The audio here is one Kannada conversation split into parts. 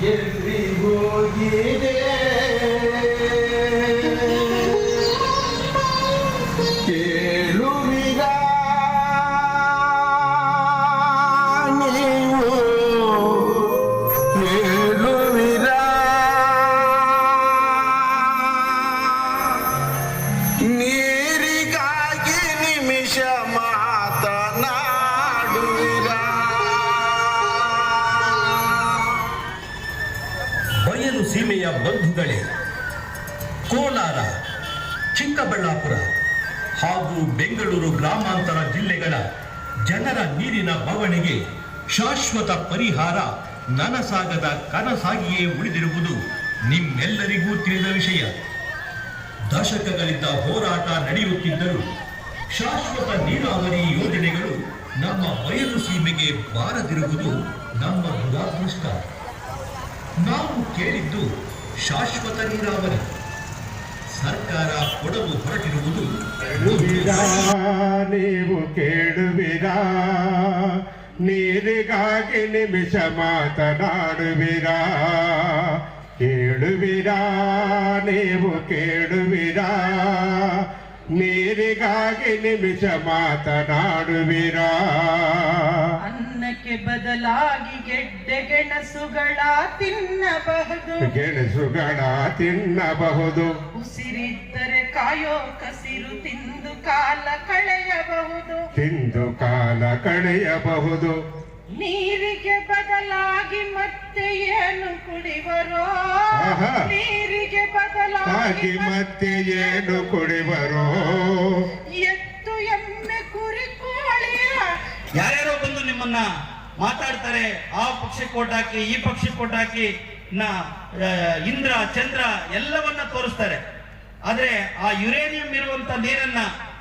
get ಬಂಧುಗಳೇ ಕೋಲಾರ, ಚಿಕ್ಕಬಳ್ಳಾಪುರ ಹಾಗೂ ಬೆಂಗಳೂರು ಗ್ರಾಮಾಂತರ ಜಿಲ್ಲೆಗಳ ಜನರ ನೀರಿನ ಬವಣೆಗೆ ಶಾಶ್ವತ ಪರಿಹಾರ ನನಸಾಗದ ಕನಸಾಗಿಯೇ ಉಳಿದಿರುವುದು ನಿಮ್ಮೆಲ್ಲರಿಗೂ ತಿಳಿದ ವಿಷಯ. ದಶಕಗಳಿಂದ ಹೋರಾಟ ನಡೆಯುತ್ತಿದ್ದರೂ ಶಾಶ್ವತ ನೀರಾವರಿ ಯೋಜನೆಗಳು ನಮ್ಮ ಬಯಲು ಸೀಮೆಗೆ ಬಾರದಿರುವುದು ನಮ್ಮ ದುರಾದೃಷ್ಟ. ನಾವು ಕೇಳಿದ್ದು ಶಾಶ್ವತ ನೀರಾವರಿ. ಸರ್ಕಾರ ಕೊಡಲು ಹೊರಟಿರುವುದು ನೀವು ಕೇಳುವಿರಾ? ನೀರಿಗಾಗಿ ನಿಮಿಷ ಮಾತನಾಡುವಿರಾ? ಕೇಳುವಿರಾ ನೀವು ಕೇಳುವಿರಾ? ನೀರಿಗಾಗಿ ನಿಮಿಷ ಮಾತನಾಡುವಿರಾ? ಅನ್ನಕ್ಕೆ ಬದಲಾಗಿ ಗೆಡ್ಡೆ ಗೆಣಸುಗಳ ತಿನ್ನಬಹುದು. ಗೆಣಸುಗಳ ತಿನ್ನಬಹುದು. ಉಸಿರಿದ್ದರೆ ಕಾಯೋ ಕಸಿರು ತಿಂದು ಕಾಲ ಕಳೆಯಬಹುದು. ತಿಂದು ಕಾಲ ಕಳೆಯಬಹುದು. ನೀರಿಗೆ ಬದಲಾಗಿ ಮತ್ತೆ ಏನು ಕುಡಿವರೋ? ನೀರಿಗೆ ಹಾಗೆ ಬದಲಾಗಿ ಮತ್ತೆ ಏನು ಕುಡಿಬರೋ ಎತ್ತು ಎಮ್ಮೆ ಕುರಿ ಕೋಳಿ. ಯಾರ್ಯಾರೋ ಬಂದು ನಿಮ್ಮನ್ನ ಮಾತಾಡ್ತಾರೆ ಆ ಪಕ್ಷಿ ಕೋಟಾಕಿ ಹಾಕಿ ಈ ಪಕ್ಷಿ ಕೋಟಾಕಿ ಹಾಕಿ ನ ಆ, ಇಂದ್ರ ಚಂದ್ರ ಎಲ್ಲವನ್ನ ತೋರಿಸ್ತಾರೆ. ಆದ್ರೆ ಆ ಯುರೇನಿಯಂ ಇರುವಂತ ನೀರನ್ನ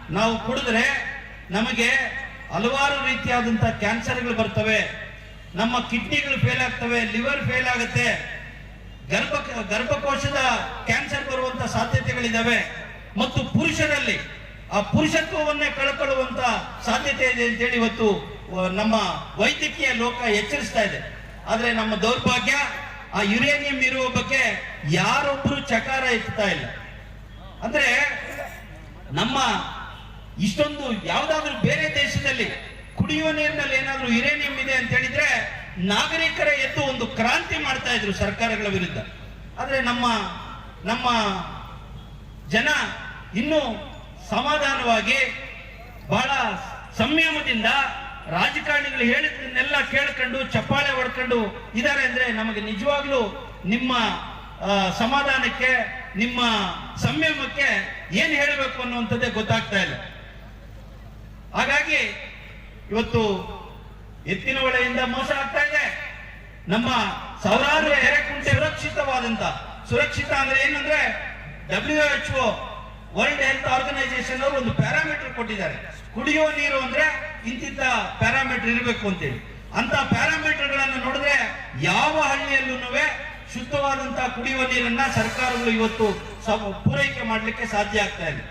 ನಾವು ಕುಡಿದ್ರೆ ನಮಗೆ ಹಲವಾರು ರೀತಿಯಾದಂತ ಕ್ಯಾನ್ಸರ್ಗಳು ಬರ್ತವೆ. ನಮ್ಮ ಕಿಡ್ನಿಗಳು ಫೇಲ್ ಆಗ್ತವೆ ಲಿವರ್ ಫೇಲ್ ಆಗುತ್ತೆ. ಗರ್ಭ, ಗರ್ಭಕೋಶದ ಕ್ಯಾನ್ಸರ್ ಬರುವಂತ ಸಾಧ್ಯತೆಗಳಿದ್ದಾವೆ ಮತ್ತು ಪುರುಷರಲ್ಲಿ, ಆ ಪುರುಷತ್ವವನ್ನೇ ಕಳ್ಕೊಳ್ಳುವಂತ ಸಾಧ್ಯತೆ ಇದೆ ಅಂತೇಳಿ ಇವತ್ತು ನಮ್ಮ ವೈದ್ಯಕೀಯ ಲೋಕ ಎಚ್ಚರಿಸ್ತಾ ಇದೆ. ಆದ್ರೆ ನಮ್ಮ ದೌರ್ಭಾಗ್ಯ, ಆ ಯುರೇನಿಯಂ ಇರುವ ಬಗ್ಗೆ ಯಾರೊಬ್ಬರು ಚಕಾರ ಎತ್ತಾ ಇಲ್ಲ. ಅಂದ್ರೆ ನಮ್ಮ ಇಷ್ಟೊಂದು ಯಾವ್ದಾದ್ರು ಬೇರೆ ದೇಶದಲ್ಲಿ ಕುಡಿಯುವ ನೀರಿನಲ್ಲಿ ಏನಾದ್ರೂ ಯುರೇನಿಯಂ ಇದೆ ಅಂತ ಹೇಳಿದ್ರೆ ನಾಗರಿಕರ ಎದ್ದು ಒಂದು ಕ್ರಾಂತಿ ಮಾಡ್ತಾ ಇದ್ರು ಸರ್ಕಾರಗಳ ವಿರುದ್ಧ. ಆದರೆ ನಮ್ಮ ನಮ್ಮ ಜನ ಇನ್ನೂ ಸಮಾಧಾನವಾಗಿ ಬಹಳ ಸಂಯಮದಿಂದ ರಾಜಕಾರಣಿಗಳು ಹೇಳಿದ್ದನ್ನೆಲ್ಲ ಕೇಳ್ಕೊಂಡು ಚಪ್ಪಾಳೆ ಹೊಡ್ಕೊಂಡು ಇದ್ದಾರೆ ಅಂದ್ರೆ ನಮಗೆ ನಿಜವಾಗ್ಲೂ ನಿಮ್ಮ ಸಮಾಧಾನಕ್ಕೆ, ನಿಮ್ಮ ಸಂಯಮಕ್ಕೆ ಏನ್ ಹೇಳಬೇಕು ಅನ್ನುವಂಥದ್ದೇ ಗೊತ್ತಾಗ್ತಾ ಇಲ್ಲ. ಹಾಗಾಗಿ ಇವತ್ತು ಎತ್ತಿನ ಒಳೆಯಿಂದ ಮೋಸ ಆಗ್ತಾ ಇದೆ. ನಮ್ಮ ಸಾವಿರಾರು ಎರೆಕುಂಟೆ ಸುರಕ್ಷಿತವಾದಂತ, ಸುರಕ್ಷಿತ ಅಂದ್ರೆ ಏನಂದ್ರೆ W H O world health organisation ಅವರು ಒಂದು ಪ್ಯಾರಾಮೀಟರ್ ಕೊಟ್ಟಿದ್ದಾರೆ. ಕುಡಿಯುವ ನೀರು ಅಂದ್ರೆ ಇಂತಿಂತ ಪ್ಯಾರಾಮೀಟರ್ ಇರಬೇಕು ಅಂತೇಳಿ. ಅಂತ ಪ್ಯಾರಾಮೀಟರ್ಗಳನ್ನು ನೋಡಿದ್ರೆ ಯಾವ ಹಳ್ಳಿಯಲ್ಲೂ ಶುದ್ಧವಾದಂತಹ ಕುಡಿಯುವ ನೀರನ್ನ ಸರ್ಕಾರಗಳು ಇವತ್ತು ಪೂರೈಕೆ ಮಾಡಲಿಕ್ಕೆ ಸಾಧ್ಯ ಆಗ್ತಾ ಇದೆ.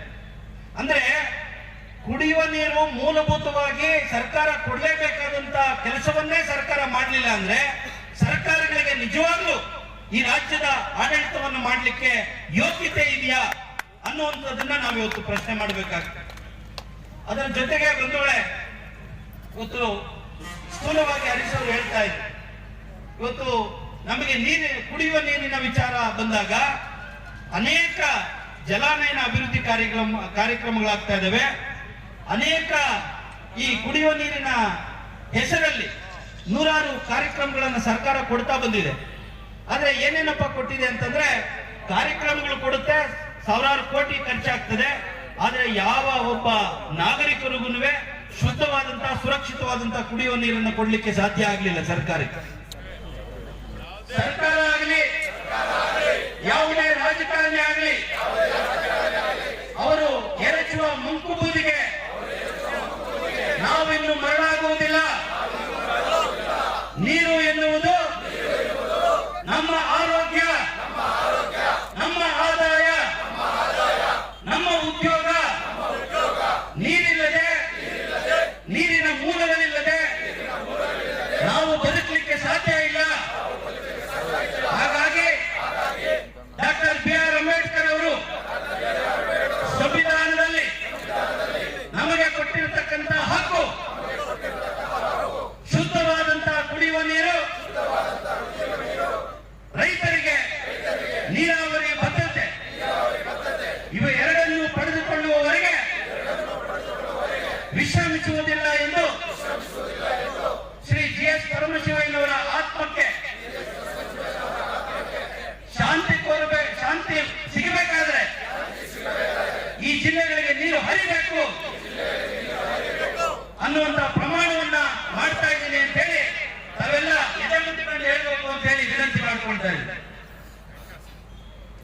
ಅಂದ್ರೆ ಕುಡಿಯುವ ನೀರು ಮೂಲಭೂತವಾಗಿ ಸರ್ಕಾರ ಕೊಡಲೇಬೇಕಾದಂತ ಕೆಲಸವನ್ನೇ ಸರ್ಕಾರ ಮಾಡಲಿಲ್ಲ ಅಂದ್ರೆ ಸರ್ಕಾರಗಳಿಗೆ ನಿಜವಾಗ್ಲೂ ಈ ರಾಜ್ಯದ ಆಡಳಿತವನ್ನು ಮಾಡಲಿಕ್ಕೆ ಯೋಗ್ಯತೆ ಇದೆಯಾ ಅನ್ನುವಂಥದ್ದನ್ನ ನಾವು ಇವತ್ತು ಪ್ರಶ್ನೆ ಮಾಡಬೇಕಾಗ್ತದೆ. ಅದರ ಜೊತೆಗೆ ಬಂಧುಗಳೇ, ಇವತ್ತು ಸ್ಥೂಲವಾಗಿ ಹರಿಸೋರು ಹೇಳ್ತಾ ಇದ್ರು. ಇವತ್ತು ನಮಗೆ ನೀರಿನ, ಕುಡಿಯುವ ನೀರಿನ ವಿಚಾರ ಬಂದಾಗ ಅನೇಕ ಜಲಾನಯನ ಅಭಿವೃದ್ಧಿ ಕಾರ್ಯಕ್ರಮ ಕಾರ್ಯಕ್ರಮಗಳಾಗ್ತಾ ಇದ್ದಾವೆ. ಅನೇಕ ಈ ಕುಡಿಯುವ ನೀರಿನ ಹೆಸರಲ್ಲಿ ನೂರಾರು ಕಾರ್ಯಕ್ರಮಗಳನ್ನು ಸರ್ಕಾರ ಕೊಡ್ತಾ ಬಂದಿದೆ. ಆದ್ರೆ ಏನೇನಪ್ಪ ಕೊಟ್ಟಿದೆ ಅಂತಂದ್ರೆ ಕಾರ್ಯಕ್ರಮಗಳು ಕೊಡುತ್ತೆ, ಸಾವಿರಾರು ಕೋಟಿ ಖರ್ಚಾಗ್ತದೆ. ಆದ್ರೆ ಯಾವ ಒಬ್ಬ ನಾಗರಿಕರಿಗೂ ಶುದ್ಧವಾದಂತಹ, ಸುರಕ್ಷಿತವಾದಂತಹ ಕುಡಿಯುವ ನೀರನ್ನು ಕೊಡ್ಲಿಕ್ಕೆ ಸಾಧ್ಯ ಆಗ್ಲಿಲ್ಲ ಸರ್ಕಾರಕ್ಕೆ. ಸರ್ಕಾರ ಆಗಲಿ, ಯಾವುದೇ ರಾಜಕಾರಣಿ ಆಗಲಿ, ಅವರು ಎರಚುವ ಮುಂಕು ಬೂದಿಗೆ ಶ್ರಮಿಸುವುದಿಲ್ಲ ಎಂದು ಶ್ರೀ ಜಿ ಎಸ್ ಪರಮಶಿವಯ್ಯನವರ ಆತ್ಮಕ್ಕೆ ಶಾಂತಿ ಕೋರಬೇಕು ಶಾಂತಿ ಸಿಗಬೇಕಾದ್ರೆ ಈ ಜಿಲ್ಲೆಗಳಿಗೆ ನೀರು ಹರಿಬೇಕು ಅನ್ನುವಂತ ಪ್ರಮಾಣವನ್ನ ಮಾಡ್ತಾ ಇದ್ದೀನಿ ಅಂತ ಹೇಳಿ ತಾವೆಲ್ಲ ಎದೆ ಮುಂದೆ ಹೇಳಬೇಕು ಅಂತ ಹೇಳಿ ವಿನಂತಿ ಮಾಡಿಕೊಳ್ತಾ ಇದ್ದಾರೆ